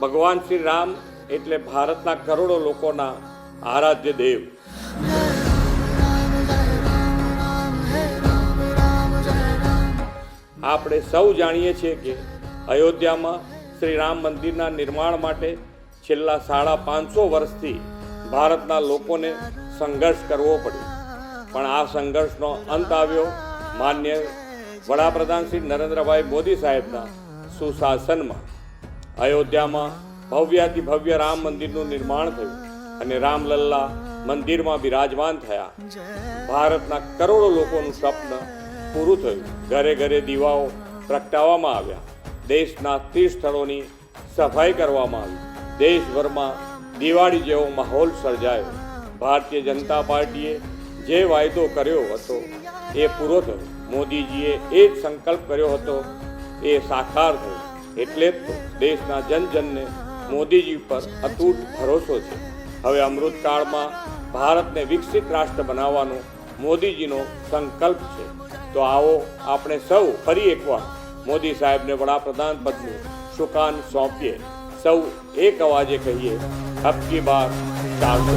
ભગવાન શ્રી રામ એટલે ભારતના કરોડો લોકોના આરાધ્ય દેવ. આપણે સૌ જાણીએ છીએ કે અયોધ્યામાં શ્રી રામ મંદિરના નિર્માણ માટે છેલ્લા સાડા પાંચસો વર્ષથી ભારતના લોકોને સંઘર્ષ કરવો પડ્યો. પણ આ સંઘર્ષનો અંત આવ્યો માન્ય વડાપ્રધાન શ્રી નરેન્દ્રભાઈ મોદી સાહેબના સુશાસનમાં. અયોધ્યામાં ભવ્યાતિ ભવ્ય રામ મંદિરનું નિર્માણ થયું અને રામલલ્લા મંદિરમાં બિરાજમાન થયા. ભારતના કરોડો લોકોનું સ્વપ્ન પૂરું થયું. ઘરે ઘરે દીવાઓ પ્રગટાવવામાં આવ્યા. દેશના તીર્થ સ્થળોની સફાઈ કરવામાં આવી. દેશભરમાં દિવાળી જેવો માહોલ સર્જાયો. ભારતીય જનતા પાર્ટીએ જે વાયદો કર્યો હતો એ પૂરો થયો. મોદીજીએ એ જ સંકલ્પ કર્યો હતો, એ સાકાર થયો. એટલે જ દેશના જનજનને મોદીજી પર અતૂટ ભરોસો છે. હવે અમૃતકાળમાં ભારતને વિકસિત રાષ્ટ્ર બનાવવાનો મોદીજીનો સંકલ્પ છે. તો આવો આપણે સૌ ફરી એકવાર મોદી સાહેબને વડાપ્રધાન પદનું સુકાન સોંપીએ. સૌ એક અવાજે કહીએ અબકી બાર ચારસો